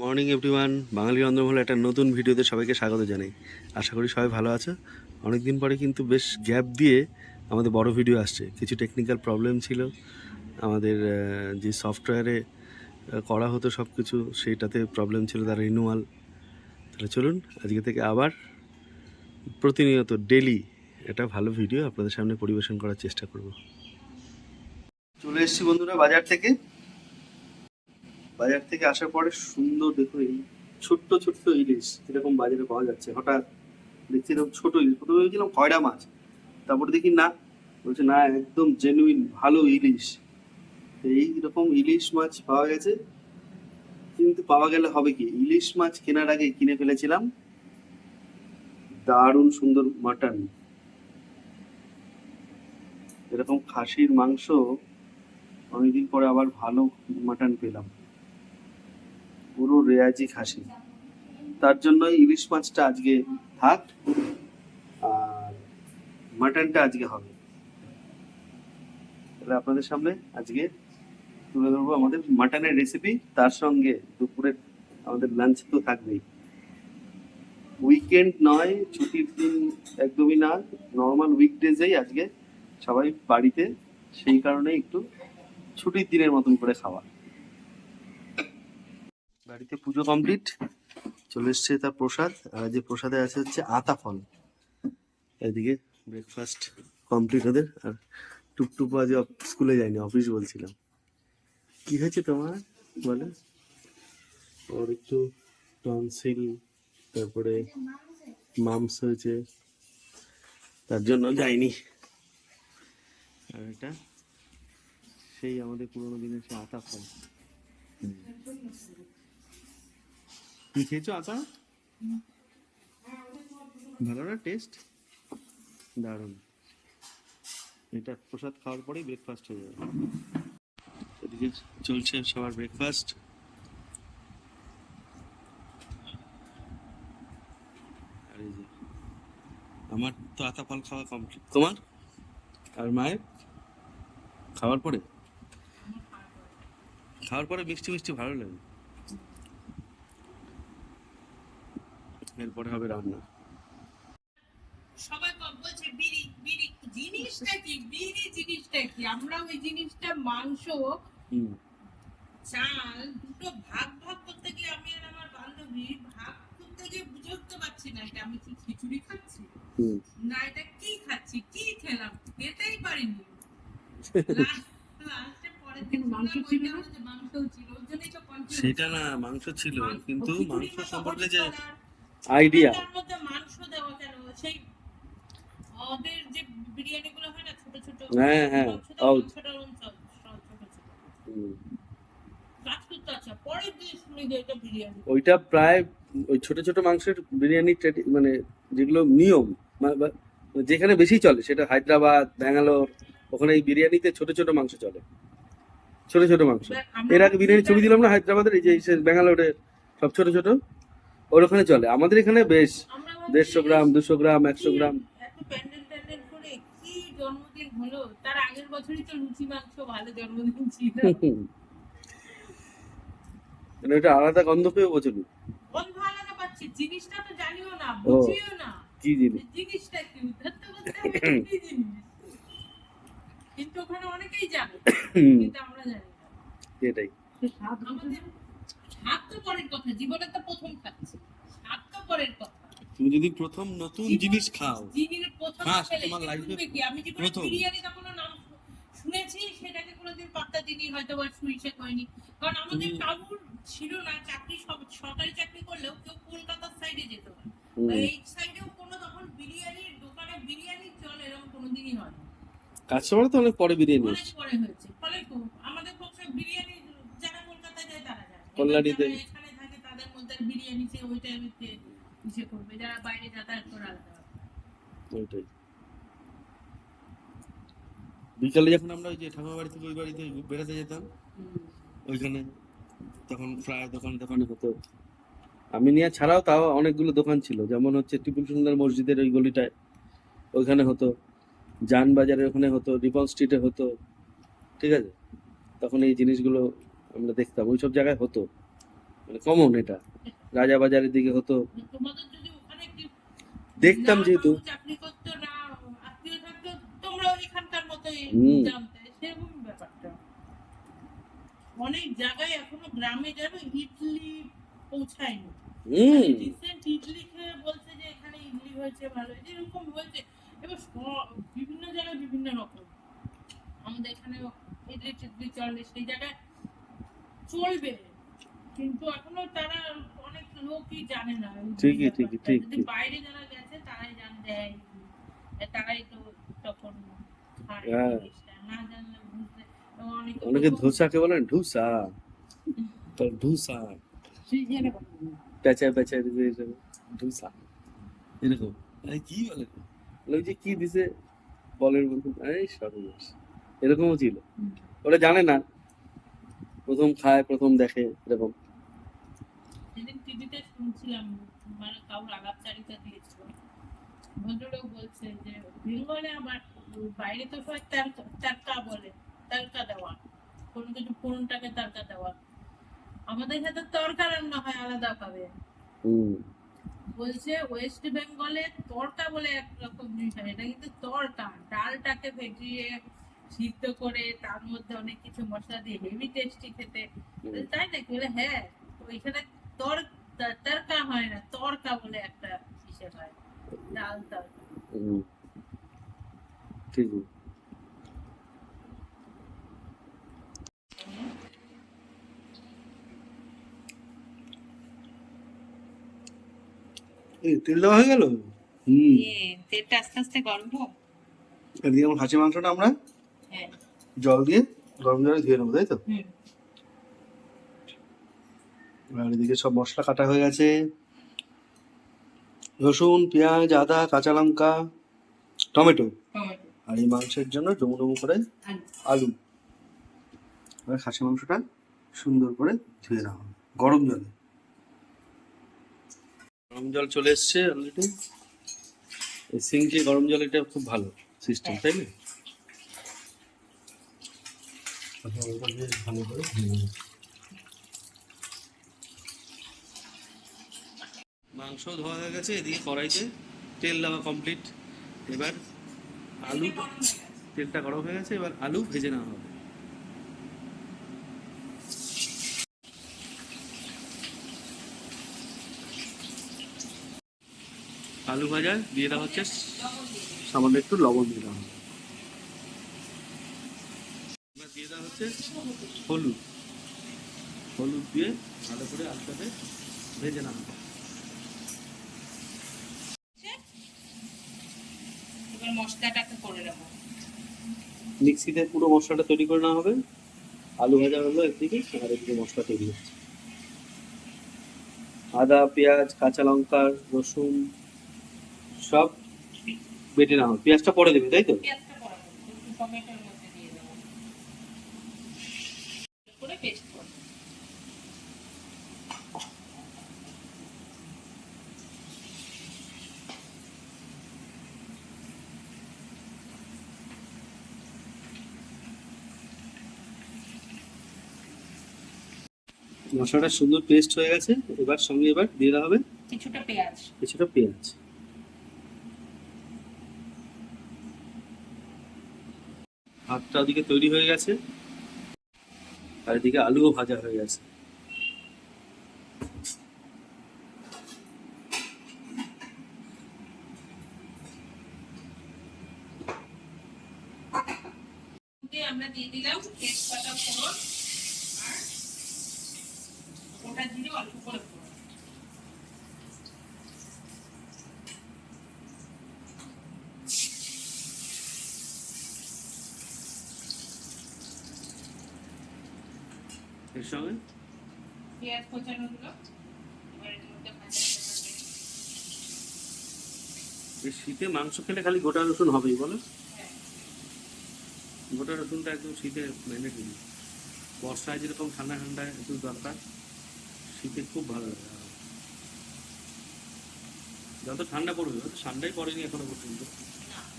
Morning everyone বাঙালি রন্ধনমহল একটা নতুন ভিডিওতে সবাইকে স্বাগত জানাই। আশা করি সবাই ভালো আছো। অনেক দিন পরে কিন্তু বেশ গ্যাপ দিয়ে আমাদের বড় ভিডিও আসছে। কিছু টেকনিক্যাল প্রবলেম ছিল। আমাদের যে সফটওয়্যারে করা হতো সব কিছু সেইটাতে প্রবলেম ছিল তার রিনুয়াল তাহলে চলুন, আজকে থেকে আবার প্রতিনিয়ত ডেলি একটা ভালো ভিডিও আপনাদের সামনে পরিবেশন করার চেষ্টা করব। চলে এসেছি বন্ধুরা বাজার থেকে। বাজার থেকে আসার পরে সুন্দর দেখুন এই ছোট্ট ছোট্ট ইলিশ যেরকম বাজারে পাওয়া যাচ্ছে। হঠাৎ দেখছি এরকম ছোট ইলিশ। প্রথমে ভেবেছিলাম খয়রা মাছ। তারপরে দেখি না। বলছে, না, একদম জেনুইন ভালো ইলিশ। এই রকম ইলিশ মাছ পাওয়া গেছে। কিন্তু পাওয়া গেলে হবে কি? ইলিশ মাছ কেনার আগে কিনে ফেলেছিলাম। দারুণ সুন্দর মাটন। এরকম খাসির মাংস অনেকদিন পরে আবার ভালো মাটন পেলাম। পুরো রেয়াজি খাসি। তার জন্য ইলিশ মাছটা আজকে থাক, আর মাটনটা আজকে হবে। তাহলে আপনাদের সামনে আজকে তুলে ধরবো আমাদের মাটনের রেসিপি তার সঙ্গে দুপুরের আমাদের লাঞ্চ তো থাকবেই। উইকেন্ড নয়, ছুটির দিন একদমই না। নর্মাল উইকডেজেই আজকে সবাই বাড়িতে, সেই কারণে একটু ছুটির দিনের মতন করে খাওয়া। বাড়িতে পুজো কমপ্লিট। চলে এসছে তার প্রসাদ। আর যে প্রসাদে আছে হচ্ছে আতা ফল। এদিকে ব্রেকফাস্ট কমপ্লিট ওদের। আর টুকটুকু আজ স্কুলে যায়নি অফিস বলছিলাম। কি হয়েছে তোমার? বলে। ওর একটু টনসিল তারপরে মামস হয়েছে। তার জন্য যায়নি। আর এটা সেই আমাদের পুরোনো দিনের আতা ফল। কি খেয়েছো আতা ভালো না টেস্ট দারুণ। এটা প্রসাদ খাওয়ার পরেই ব্রেকফাস্ট হয়ে যাবে। এদিকে চলছে সবার ব্রেকফাস্ট আমার তো আতা ফল খাওয়া কমপ্লিট তোমার? আর মায়ের? খাওয়ার পরে? খাওয়ার পরে মিষ্টি মিষ্টি ভালো লাগে। এরপরে হবে রান্না। সবাই বলছে বিড়ি বিড়ি জিনিসটা কি? বিড়ি জিনিসটা কি? আমরা ওই জিনিসটা মাংস চাল দুটো ভাগ ভাগ করতে গিয়ে আমি আর আমার বান্ধবী ভাগ করতে গিয়ে বুঝে উঠতে পারছি না এটা আমি কি খিচুড়ি খাচ্ছি? না এটা কি খাচ্ছি? কি খেলাম? খেতেই পারিনি। সেটা না মাংস ছিল কিন্তু মাংস সম্পর্কে যে আইডিয়া। হয় হ্যাঁ, বিরিয়ানি। ওইটা প্রায় ওই ছোট ছোট মাংসের বিরিয়ানি মানে যেগুলো নিয়ম যেখানে বেশি চলে সেটা হায়দ্রাবাদ ব্যাঙ্গালোর ওখানে এই বিরিয়ানিতে ছোট ছোট মাংস চলে। ছোট ছোট মাংস। এর আগে বিরিয়ানি ছবি দিলাম না হায়দ্রাবাদের এই যে ব্যাঙ্গালোরের সব ছোট ছোট? ওর ওখানে চলে। আমাদের এখানে বেশ দেড়শো গ্রাম দুশো গ্রাম একশো গ্রাম। এত প্যান্ডেল ট্যান্ডেল করে কি জন্মদিন হলো? তার আগের বছরই তো লুচি মাংস ভালো জন্মদিন ছিল। মানে আলাদা গন্ধ পেয়ে বন্ধ আলাদা পাচ্ছি জিনিসটা তো জানিও না বুঝিও না। কি জিনিস? জিনিসটা কি? উদ্ধারতে বলতে কি জিনিস? কিন্তু ওখানে অনেকেই জানে কিন্তু আমরা জানি না। এটাই আমাদের কথা জীবনে তো প্রথম খাচ্ছি। স্বাদ তো পরের কথা। তুমি যদি প্রথম নতুন জিনিস খাও প্রথম তোমার কি? আমি জীবনে কোনো নাম শুনেছি সেটাকে কোনোদিন পাত্তা দিইনি হয়তো বা কারণ আমাদের। কারুর ছিল না চাকরি সব সরকারি চাকরি করলেও কেউ কলকাতার সাইডে যেত না। এই সাইডেও কোনো তখন বিরিয়ানির দোকানে বিরিয়ানির চল এরকম কোনোদিনই হয় কাস্টমার তো অনেক পরে বিরিয়ানি অনেক পরে হয়েছে। ফলে আমাদের পক্ষে বিরিয়ানি যারা কলকাতায় যায় তারা যায়। কল্যাণীতে। যারা এখানে থাকে তাদের মধ্যে আর বিরিয়ানি সে ওই টাইমে ইসে করবে, যারা বাইরে যাতায়াত করে আলাদা বিকালে যখন আমরা ওই যে ঠাকুর বাড়ি থেকে ওই বাড়িতে বেড়াতে যেতাম, ওইখানে তখন প্রায় দোকানে দোকানে হতো। আমি নিয়ে ছাড়াও তাও অনেকগুলো দোকান ছিল, যেমন হচ্ছে টিপুল সুন্দর মসজিদের ওই গলিটায়, ওইখানে হতো। জান বাজারের ওখানে হতো, রিপন স্ট্রিটে হতো, ঠিক আছে? তখন এই জিনিসগুলো আমরা দেখতাম ওই সব জায়গায় হতো। মানে কমন এটা। রাজাবাজারের দিকে হতো। দেখতাম যেহেতু। অনেক জায়গায় এখনও গ্রামে যাবে ইডলি পৌঁছায়নি। রিসেন্ট ইডলি খেয়ে বলছে যে এখানে ইডলি হয়েছে ভালো হয়েছে এরকম হয়েছে। এবার বিভিন্ন জায়গায় বিভিন্ন রকম। আমাদের এখানে ইডলি টিডলি চলে সেই জায়গায় চলবে। কিন্তু এখনও তারা অনেক লোকই জানে না। ঠিকই, ঠিকই, ঠিক, ঠিক। বাইরে যারা গেছে তারাই তারাই তো তখন হ্যাঁ। জিনিসটা। না জানলে বুঝতে অনেকে ধোসাকে বলেন ঢুসা। ঢুসা। দিতে এরকম ঢুসা। এরকম। কি বলে? ওই যে কি দিছে? বলের মধ্যে। এই সর্বনাশ। এরকমও ছিল। ওরা জানে না। প্রথম খায় প্রথম দেখে এরকম। সেদিন টিভিতে শুনছিলাম মানে কাউর আলাপচারিতা দিয়েছিল। ভদ্রলোক বলছে যে বেঙ্গলে আবার বাইরে তো সবাই তারকা বলে তারকা দেওয়া। কোনো কিছু ফোনটাকে তারকা দেওয়া। আমাদের সাথে তরকা রান্না হয় আলাদা ভাবে। বলছে ওয়েস্ট বেঙ্গলে তরকা বলে এক রকম জিনিস হয়। এটা কিন্তু তরকা। ডালটাকে ভেজিয়ে সিদ্ধ করে তার মধ্যে অনেক কিছু মশলা দিয়ে হেভি টেস্টি খেতে। তাই নাকি? বলে হ্যাঁ ওইখানে তর তরকা হয় না তরকা বলে একটা হিসেব হয় ডাল তরকা হুম। ঠিক এই তেল দেওয়া হয়ে গেল? হুম। তেলটা আস্তে আস্তে গরম হোক। এদিকে আমার খাসি মাংসটা আমরা হ্যাঁ। জল দিয়ে গরম জলে ধুয়ে নেব তাই তো? হুম। আর এদিকে সব মশলা কাটা হয়ে গেছে। রসুন পেঁয়াজ আদা কাঁচা লঙ্কা টমেটো। আর এই মাংসের জন্য ডুমো ডুমো করে আলু। এবার খাসি মাংসটা সুন্দর করে ধুয়ে নেওয়া হবে। গরম জলে। গরম জল চলে এসছে অলরেডি। এই সিঙ্কে গরম জল এটা খুব ভালো সিস্টেম তাই না? ভালো করে ধুয়ে মাংস ধোয়া হয়ে গেছে এদিকে কড়াইতে তেল দেওয়া কমপ্লিট এবার আলু। তেলটা গরম হয়ে গেছে এবার আলু ভেজে নেওয়া হবে আলু ভাজা দিয়ে দেওয়া হচ্ছে। সামান্য একটু লবণ দিয়ে দেওয়া হবে এবার দিয়ে দেওয়া হচ্ছে হলুদ হলুদ দিয়ে ভালো করে আলুটাকে ভেজে নেওয়া হবে এবার মশলাটাকে করে নেব। মিক্সিতে পুরো মশলাটা তৈরি করে নেওয়া হবে। আলু ভাজা হলো একদিকে আর একদিকে মশলা তৈরি হচ্ছে। আদা পেঁয়াজ কাঁচা লঙ্কা রসুন সব বেটে নেওয়া হবে। পেঁয়াজটা পরে দেবে তাই তো? পেঁয়াজটা করা দেবো একটু টমেটোর মধ্যে দিয়ে দেবো করে পেস্ট করব মশলাটা সুন্দর পেস্ট হয়ে গেছে এবার সঙ্গে এবার দিয়ে দেওয়া হবে কিছুটা পেঁয়াজ। কিছুটা পেঁয়াজ। ভাতটা ওদিকে তৈরি হয়ে গেছে আর এদিকে আলুও ভাজা হয়ে গেছে। আমরা দিয়ে দিলাম তেজপাতা ফোড়ন আর ওটা দিয়ে অল্প করে ফোড়ন এর সঙ্গে পেঁয়াজ কোচানো গুলো এবার এর মধ্যে ভাজা ভাজা এই শীতে মাংস খেলে খালি গোটা রসুন হবেই বলো? হ্যাঁ। গোটা রসুনটা একদম শীতে মেনে দিবি বর্ষায় যেরকম ঠান্ডা ঠান্ডায় একটু দরকার শীতে খুব ভালো লাগে। যত ঠান্ডা পড়বে ঠান্ডাই পড়েনি এখনও পর্যন্ত।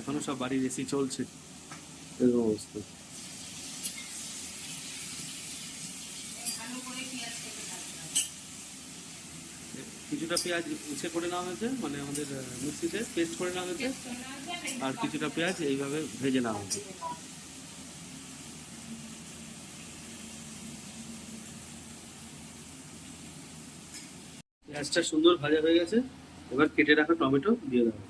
এখনও সব বাড়ির এসি চলছে। এরকম অবস্থা। কিছুটা পেঁয়াজ উছে করে নেওয়া হয়েছে মানে আমাদের মিক্সিতে পেস্ট করে নেওয়া হয়েছে। আর কিছুটা পেঁয়াজ এইভাবে ভেজে নেওয়া হয়েছে। পেঁয়াজটা সুন্দর ভাজা হয়ে গেছে এবার কেটে রাখা টমেটো দিয়ে দেবো।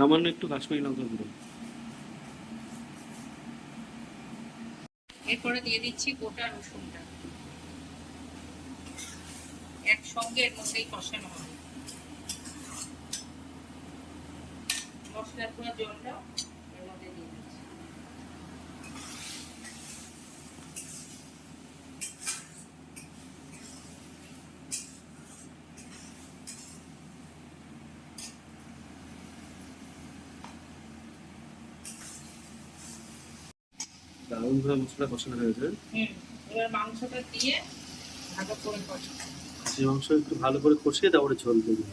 সামান্য একটু কাশ্মীরি লঙ্কা গুঁড়ো। এরপরে দিয়ে দিচ্ছি গোটা রসুনটা। একসঙ্গে এর মধ্যেই কষানো হবে। মশলার পুরো জলটা মশলা কষানো হয়েছে হুম এবার মাংসটা দিয়ে ভালো করে কষানো খাসির মাংস একটু ভালো করে কষিয়ে তারপরে ঝোল দেবে।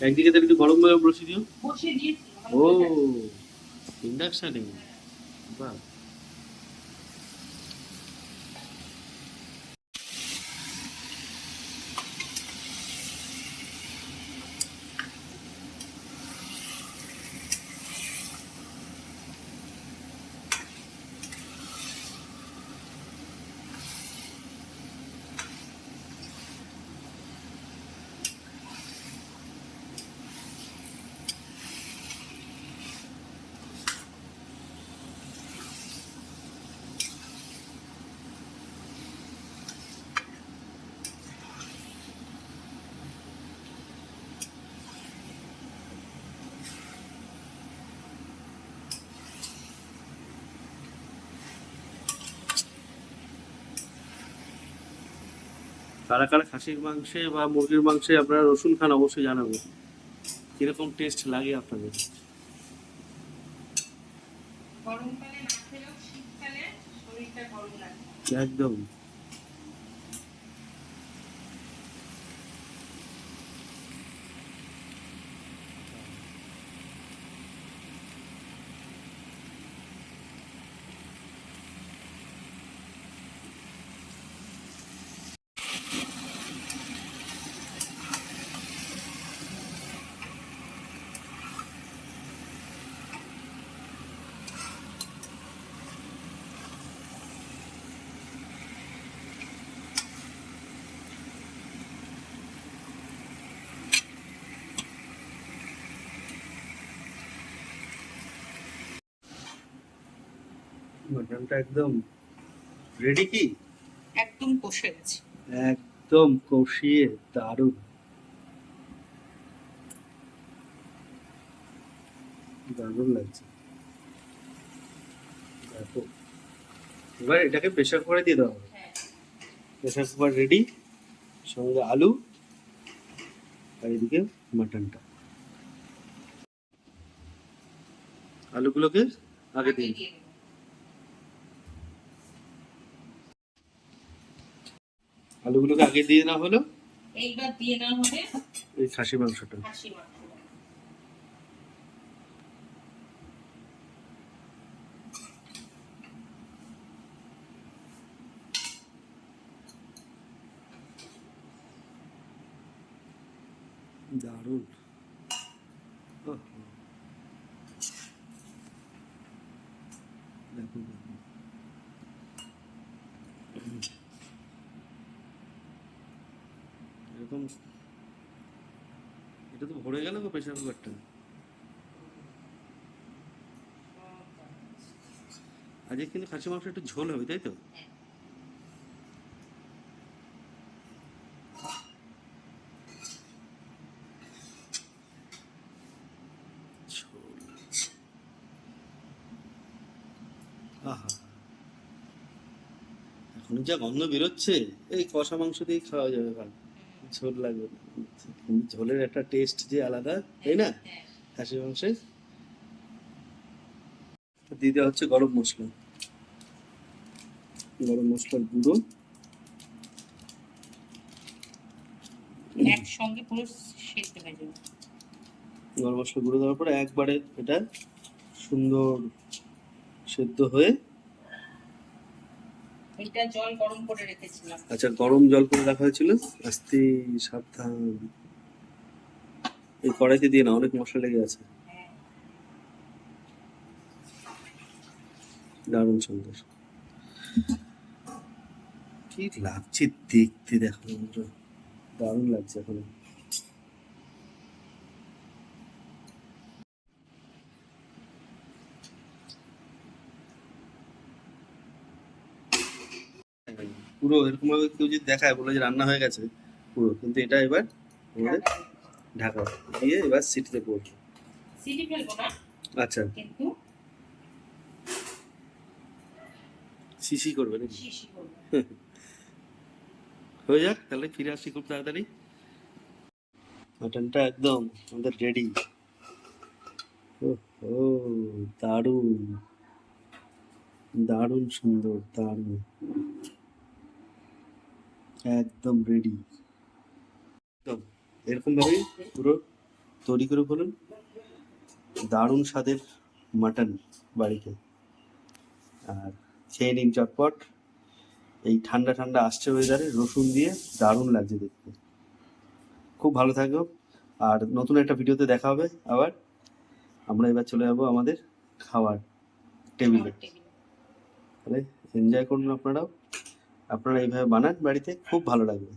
একদিকে তার একটু গরম ভাবে বসিয়ে দিও। বসিয়ে দিয়েছি ও ইন্ডাকশানে বাহ। কারা কারা খাসির মাংসে বা মুরগির মাংসে আপনারা রসুন খান অবশ্যই জানাবেন। কীরকম টেস্ট লাগে আপনাদের? একদম। মাটনটা একদম রেডি কি? একদম কষে গেছে। একদম কষিয়ে দারুণ। দারুণ লাগছে। দেখো এবার এটাকে প্রেশার কুকারে দিয়ে দেওয়া হবে প্রেশার কুকার রেডি সঙ্গে আলু আর এদিকে মাটনটা আলুগুলোকে আগে দিন দিয়ে দেবো আলুগুলোকে আগে দিয়ে না হলো? এইবার দিয়ে নেওয়া হবে এই খাসি মাংসটা। খাসি মাংস। দারুণ। ওহ। দেখো দেখো। এরকম এটা তো ভরে গেল গো প্রেশার কুকারটা আজকে কিন্তু খাসি মাংস একটু ঝোল হবে, তাই তো? এখন যা গন্ধ বেরোচ্ছে, এই কষা মাংস দিয়ে খাওয়া যাবে ভালো ঝোল লাগবে কিন্তু ঝোলের একটা টেস্ট যে আলাদা তাই না? খাসি মাংসে দিয়ে দেওয়া হচ্ছে গরম মশলা। গরম মশলার গুঁড়ো। একসঙ্গে পুরো সেদ্ধ হয়ে যাবে। গরম মশলা গুঁড়ো দেওয়ার পরে একবারে এটা সুন্দর সেদ্ধ হয়ে এটা জল গরম করে রেখেছিলাম। আচ্ছা গরম জল করে রাখা হয়েছিল? আস্তে, সাবধান। এই কড়াইতে দিয়ে না অনেক মশলা লেগে আছে। দারুণ সুন্দর। কি লাগছে দেখতে দেখো। দারুণ লাগছে এখন। পুরো এরকম ভাবে কেউ যদি দেখায় বলে যে রান্না হয়ে গেছে পুরো কিন্তু এটা এবার আমাদের ঢাকা দিয়ে এবার সিটিতে পড়বে সিটি ফেলব না আচ্ছা। কিন্তু সিসি করবে নাকি? শিশি করব। হয়ে যাক তাহলে ফিরে আসি খুব তাড়াতাড়ি। মাটনটা একদম আমাদের রেডি ও দারুণ। দারুণ সুন্দর দারুণ। একদম রেডি একদম। এরকম ভাবে পুরো তৈরি করে বলুন দারুণ স্বাদের মাটন বাড়িতে। আর খেয়ে নিন চটপট। এই ঠান্ডা ঠান্ডা আসছে ওয়েদারে রসুন দিয়ে দারুণ লাগছে দেখতে। খুব ভালো থাকো। আর নতুন একটা ভিডিওতে দেখা হবে আবার। আমরা এবার চলে যাব আমাদের খাওয়ার টেবিলে তাহলে এনজয় করুন আপনারাও। আপনারা এইভাবে বানান বাড়িতে খুব ভালো লাগবে।